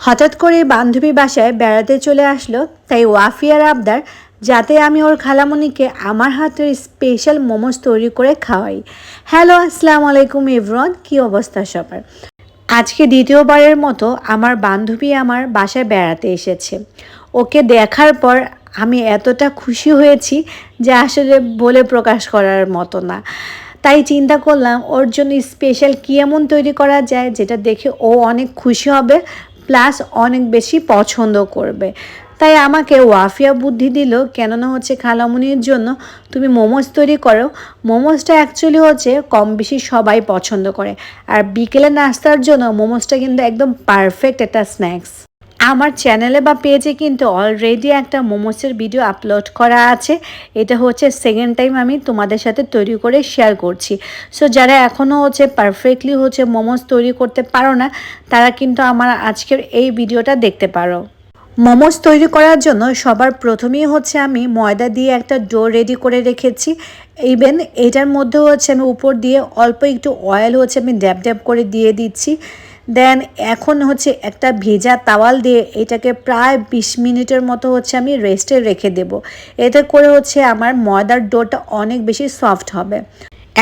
হঠাৎ করে বান্ধবী বাসায় বেড়াতে চলে আসলো তাই ওয়াফিয়ার আবদার, যাতে আমি ওর খালামণিকে আমার হাতের স্পেশাল মোমোস তৈরি করে খাওয়াই। হ্যালো আসসালামু আলাইকুম ইভরন কি অবস্থা সবার? আজকে দ্বিতীয়বারের মতো আমার বান্ধবী আমার বাসায় বেড়াতে এসেছে। ওকে দেখার পর আমি এতটা খুশি হয়েছি যে আসলে বলে প্রকাশ করার মতো না। তাই চিন্তা করলাম ওর জন্য স্পেশাল কী এমন তৈরি করা যায় যেটা দেখে ও অনেক খুশি হবে প্লাস অনেক বেশি পছন্দ করবে। তাই আমাকে ওয়াফিয়া বুদ্ধি দিল, কেননা হচ্ছে খালামুনির জন্য তুমি মোমোজ তৈরি করো। মোমোজটা অ্যাকচুয়ালি হচ্ছে কম বেশি সবাই পছন্দ করে। আর বিকেলে নাস্তার জন্য মোমোজটা কিন্তু একদম পারফেক্ট একটা স্ন্যাক্স আমার চ্যানেলে বা পেজে কিন্তু অলরেডি একটা মোমোসের ভিডিও আপলোড করা আছে। এটা হচ্ছে সেকেন্ড টাইম আমি তোমাদের সাথে তৈরি করে শেয়ার করছি। সো যারা এখনও হচ্ছে পারফেক্টলি হচ্ছে মোমোস তৈরি করতে পারো না, তারা কিন্তু আমার আজকের এই ভিডিওটা দেখতে পারো। মোমোস তৈরি করার জন্য সবার প্রথমেই হচ্ছে আমি ময়দা দিয়ে একটা ডো রেডি করে রেখেছি। ইভেন এটার মধ্যে হচ্ছে আমি উপর দিয়ে অল্প একটু অয়েল হচ্ছে আমি ড্যাব ড্যাব করে দিয়ে দিচ্ছি। দেন এখন হচ্ছে একটা ভেজা তাওয়াল দিয়ে এটাকে প্রায় বিশ মিনিটের মতো হচ্ছে আমি রেস্টে রেখে দেব। এতে করে হচ্ছে আমার ময়দার ডোটা অনেক বেশি সফট হবে।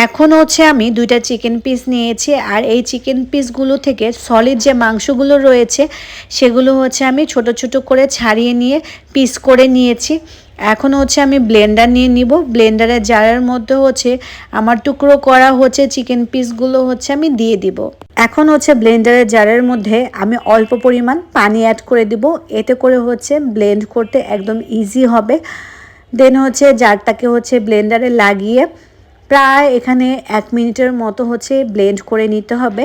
এখন হচ্ছে আমি দুইটা চিকেন পিস নিয়েছি আর এই চিকেন পিসগুলো থেকে সলিড যে মাংসগুলো রয়েছে, সেগুলো হচ্ছে আমি ছোট ছোট করে ছাড়িয়ে নিয়ে পিস করে নিয়েছি। এখন হচ্ছে আমি ব্লেন্ডার নিয়ে নিব। ব্লেন্ডারের জারের মধ্যে হচ্ছে আমার টুকরো করা হচ্ছে চিকেন পিসগুলো হচ্ছে আমি দিয়ে দিব। এখন হচ্ছে ব্লেন্ডারের জারের মধ্যে আমি অল্প পরিমাণ পানি অ্যাড করে দিব। এতে করে হচ্ছে ব্লেন্ড করতে একদম ইজি হবে। দেন হচ্ছে জারটাকে হচ্ছে ব্লেন্ডারে লাগিয়ে প্রায় এখানে এক মিনিটের মতো হচ্ছে ব্লেন্ড করে নিতে হবে।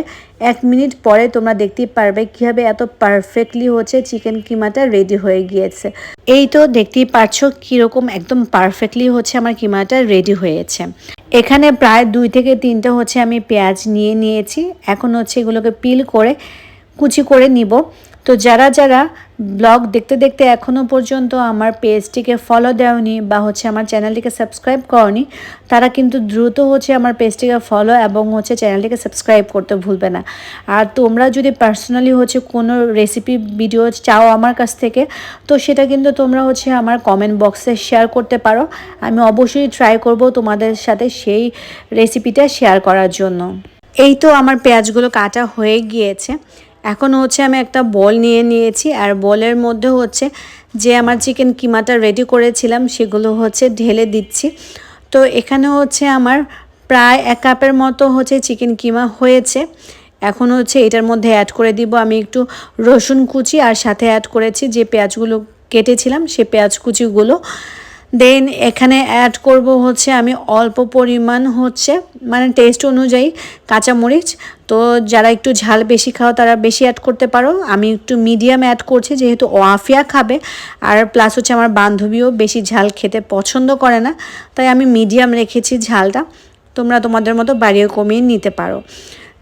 এক মিনিট পরে তোমরা দেখতেই পারবে কীভাবে এত পারফেক্টলি হচ্ছে চিকেন কিমাটা রেডি হয়ে গিয়েছে। এই তো দেখতেই পারছ কীরকম একদম পারফেক্টলি হচ্ছে আমার কিমাটা রেডি হয়েছে। এখানে প্রায় দুই থেকে তিনটে হচ্ছে আমি পেঁয়াজ নিয়ে নিয়েছি। এখন হচ্ছে এগুলোকে পিল করে কুচি করে নিব। তো যারা যারা ব্লগ দেখতে দেখতে এখনও পর্যন্ত আমার পেজটিকে ফলো দেওনি বা হচ্ছে আমার চ্যানেলটিকে সাবস্ক্রাইব করনি, তারা কিন্তু দ্রুত হচ্ছে আমার পেজটিকে ফলো এবং হচ্ছে চ্যানেলটিকে সাবস্ক্রাইব করতে ভুলবে না। আর তোমরা যদি পার্সোনালি হচ্ছে কোনো রেসিপি ভিডিও চাও আমার কাছ থেকে, তো সেটা কিন্তু তোমরা হচ্ছে আমার কমেন্ট বক্সে শেয়ার করতে পারো। আমি অবশ্যই ট্রাই করব তোমাদের সাথে সেই রেসিপিটা শেয়ার করার জন্য। এই তো আমার পেঁয়াজগুলো কাটা হয়ে গিয়েছে। এখন হচ্ছে আমি একটা বল নিয়ে নিয়েছি, আর বলের মধ্যে হচ্ছে যে আমার চিকেন কিমাটা রেডি করেছিলাম সেগুলো হচ্ছে ঢেলে দিচ্ছি। তো এখানে হচ্ছে আমার প্রায় এক কাপের মতো হচ্ছে চিকেন কিমা হয়েছে। এখন হচ্ছে এটার মধ্যে অ্যাড করে দিব আমি একটু রসুন কুচি, আর সাথে অ্যাড করেছি যে পেঁয়াজগুলো কেটেছিলাম সে পেঁয়াজ কুচিগুলো। দেন এখানে অ্যাড করব হচ্ছে আমি অল্প পরিমাণ হচ্ছে মানে টেস্ট অনুযায়ী কাঁচামরিচ। তো যারা একটু ঝাল বেশি খাও, তারা বেশি অ্যাড করতে পারো। আমি একটু মিডিয়াম অ্যাড করছি, যেহেতু ওয়াফিয়া খাবে। আর প্লাস হচ্ছে আমার বান্ধবীও বেশি ঝাল খেতে পছন্দ করে না, তাই আমি মিডিয়াম রেখেছি ঝালটা। তোমরা তোমাদের মতো বাড়িয়ে কমিয়ে নিতে পারো।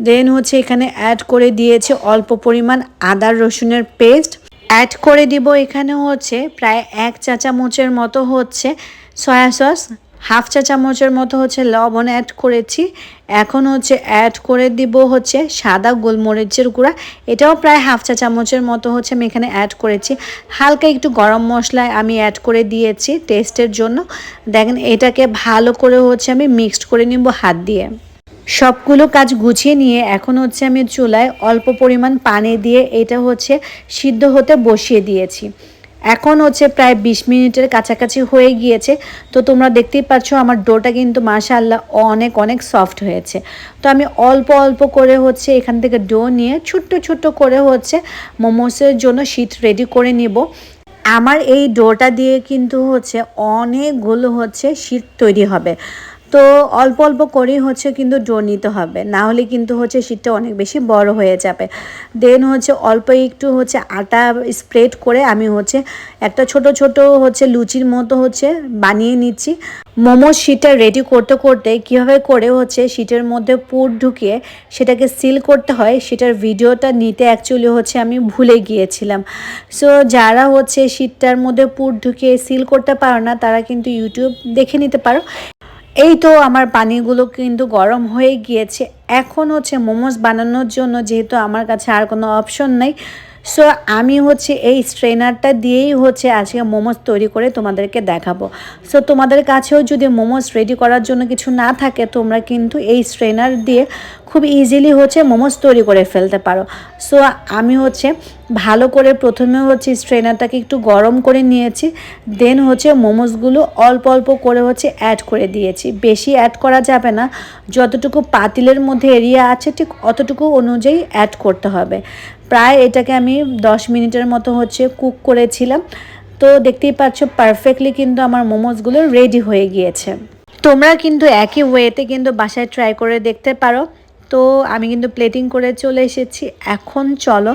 দেন হচ্ছে এখানে অ্যাড করে দিয়েছে অল্প পরিমাণ আদা রসুনের পেস্ট অ্যাড করে দিব এখানে হচ্ছে প্রায় এক চা চামচের মতো হচ্ছে সয়া সস হাফ চা চামচের মতো হচ্ছে লবণ অ্যাড করেছি। এখন হচ্ছে অ্যাড করে দিব হচ্ছে সাদা গোলমরিচের গুঁড়া। এটাও প্রায় হাফ চা চামচের মতো হচ্ছে আমি এখানে অ্যাড করেছি। হালকা একটু গরম মশলায় আমি অ্যাড করে দিয়েছি টেস্টের জন্য। দেখেন এটাকে ভালো করে হচ্ছে আমি মিক্সড করে নিব হাত দিয়ে। সবগুলো কাজ গুছিয়ে নিয়ে এখন হচ্ছে আমি চুলায় অল্প পরিমাণ পানি দিয়ে এটা হচ্ছে সিদ্ধ হতে বসিয়ে দিয়েছি। এখন হচ্ছে প্রায় বিশ মিনিটের কাছাকাছি হয়ে গিয়েছে। তো তোমরা দেখতেই পাচ্ছ আমার ডোটা কিন্তু মাশাআল্লাহ অনেক অনেক সফট হয়েছে। তো আমি অল্প অল্প করে হচ্ছে এখান থেকে ডো নিয়ে ছোট্ট ছোট্ট করে হচ্ছে মোমোসের জন্য শীত রেডি করে নিব। আমার এই ডোটা দিয়ে কিন্তু হচ্ছে অনেকগুলো হচ্ছে শীত তৈরি হবে। তো অল্প অল্প করেই হচ্ছে কিন্তু ডো নিতে হবে। না হলে কিন্তু হচ্ছে শীতটা অনেক বেশি বড় হয়ে যাবে। দেন হচ্ছে অল্প একটু হচ্ছে আটা স্প্রেড করে আমি হচ্ছে একটা ছোট ছোট হচ্ছে লুচির মতো হচ্ছে বানিয়ে নিচ্ছি। মোমো শীটটা রেডি করতে করতে কীভাবে করে হচ্ছে শীটের মধ্যে পুর ঢুকিয়ে সেটাকে সিল করতে হয়, সেটার ভিডিওটা নিতে অ্যাকচুয়ালি হচ্ছে আমি ভুলে গিয়েছিলাম। সো যারা হচ্ছে শীতটার মধ্যে পুর ঢুকিয়ে সিল করতে পারো না, তারা কিন্তু ইউটিউব দেখে নিতে পারো। এই তো আমার পানিগুলো কিন্তু গরম হয়ে গিয়েছে। এখন হচ্ছে মোমোস বানানোর জন্য যেহেতু আমার কাছে আর কোনো অপশন নেই সো আমি হচ্ছে এই স্ট্রেনারটা দিয়েই হচ্ছে আজকে মোমোজ তৈরি করে তোমাদেরকে দেখাবো। সো তোমাদের কাছেও যদি মোমোজ রেডি করার জন্য কিছু না থাকে, তোমরা কিন্তু এই স্ট্রেনার দিয়ে খুব ইজিলি হচ্ছে মোমোজ তৈরি করে ফেলতে পারো। সো আমি হচ্ছে ভালো করে প্রথমে হচ্ছে স্ট্রেনারটাকে একটু গরম করে নিয়েছি দেন হচ্ছে মোমোজগুলো অল্প অল্প করে হচ্ছে অ্যাড করে দিয়েছি। বেশি অ্যাড করা যাবে না, যতটুকু পাতিলের মধ্যে এরিয়া আছে, ঠিক অতটুকু অনুযায়ী অ্যাড করতে হবে। প্রায় এটাকে আমি দশ মিনিটের মতো হচ্ছে কুক করেছিলাম। তো দেখতেই পাচ্ছ পারফেক্টলি কিন্তু আমার মোমোজগুলো রেডি হয়ে গিয়েছে। তোমরা কিন্তু একই ওয়েতে কিন্তু বাসায় ট্রাই করে দেখতে পারো। তো আমি কিন্তু প্লেটিং করে চলে এসেছি। এখন চলো,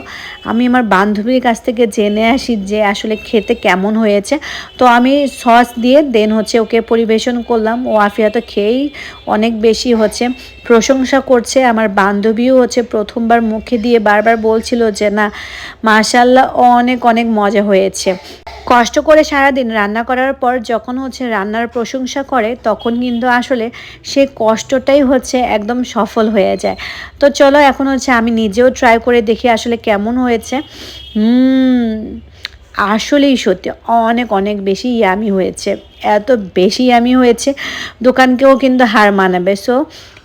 আমি আমার বান্ধবীর কাছ থেকে জেনে আসি যে আসলে খেতে কেমন হয়েছে। তো আমি সস দিয়ে দেন হচ্ছে ওকে পরিবেশন করলাম। ও আফিয়া তো খেয়েই অনেক বেশি হচ্ছে। প্রশংসা করছে। আমার বান্ধবীও হচ্ছে প্রথমবার মুখে দিয়ে বারবার বলছিল যে, না মাশাল্লাহ অনেক অনেক মজা হয়েছে। কষ্ট করে সারাদিন রান্না করার পর যখন হচ্ছে রান্নার প্রশংসা করে, তখন কিন্তু আসলে সে কষ্টটাই হচ্ছে একদম সফল হয়ে যায়। তো চলো এখন হচ্ছে আমি নিজেও ট্রাই করে দেখি আসলে কেমন হয়েছে। আসলেই সত্যি অনেক অনেক বেশি ইয়ামি হয়েছে। এত বেশি ইয়ামি হয়েছে, দোকানকেও কিন্তু হার মানাবে। সো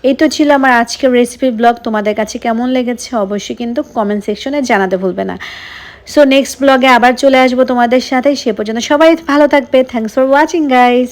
এই তো ছিল আমার আজকের রেসিপি ব্লগ তোমাদের কাছে কেমন লেগেছে অবশ্যই কিন্তু কমেন্ট সেকশনে জানাতে ভুলবে না। সো নেক্সট ব্লগে আবার চলে আসব তোমাদের সাথে। সে পর্যন্ত সবাই ভালো থাকবে। Thanks for watching guys